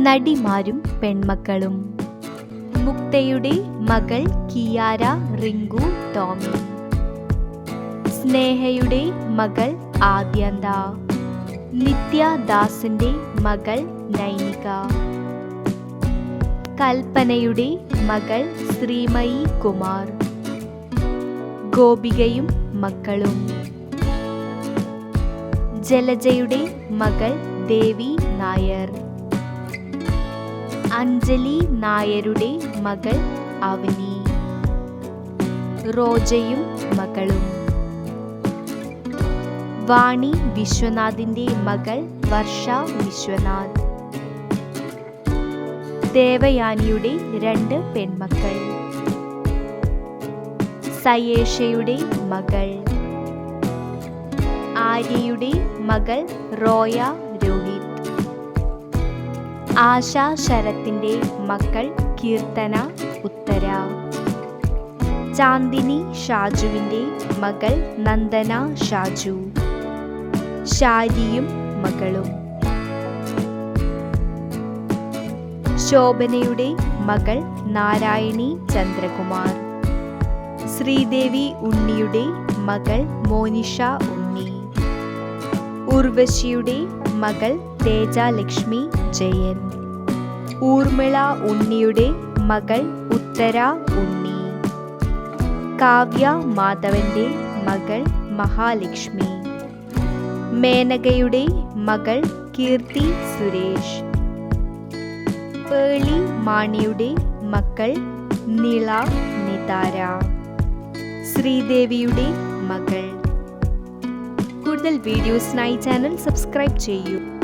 നടിമാരും പെൺമക്കളും. മുക്തയുടെ മകൾ കിയാര റിങ്കു ടോമി. സ്നേഹയുടെ മകൾ ആദ്യന്ത. നിത്യദാസിന്റെ മകൾ നൈനിക. കൽപ്പനയുടെ മകൾ ശ്രീമയി കുമാർ. ഗോപികയും മക്കളും. ജലജയുടെ മകൾ ദേവി നായർ. അഞ്ജലി നായരുടെ മകൾ അവനി. റോജയും മകളും. വാണി വിശ്വനാഥിന്റെ മകൾ വർഷ വിശ്വനാഥ്. ദേവയാനിയുടെ രണ്ട് പെൺമക്കൾ. സയേഷയുടെ മകൾ. ആര്യയുടെ മകൾ റോയ ആശ ശരത്തിന്റെ മക്കൾ കീർത്തന ഉത്തര. ചാന്ദിനി ഷാജുവിന്റെ മകൾ നന്ദന ഷാജു. ഷാരിയും മകളും. ശോഭനയുടെ മകൾ നാരായണി ചന്ദ്രകുമാർ. ശ്രീദേവി ഉണ്ണിയുടെ മകൾ മോനിഷ ഉണ്ണി. ഉർവശിയുടെ മകൾ തേജാലക്ഷ്മി ജയൻ. ഊർമിള ഉണ്ണിയുടെ മകൾ ഉത്തര ഉണ്ണി. കാവ്യ മാധവന്റെ മകൾ മഹാലക്ഷ്മി. മേനകയുടെ മകൾ കീർത്തി സുരേഷ്. പേളി മാണിയുടെ മക്കൾ നിള നിതാര. ശ്രീദേവിയുടെ മകൾ. കൂടുതൽ വീഡിയോസിനായി ചാനൽ സബ്സ്ക്രൈബ് ചെയ്യൂ.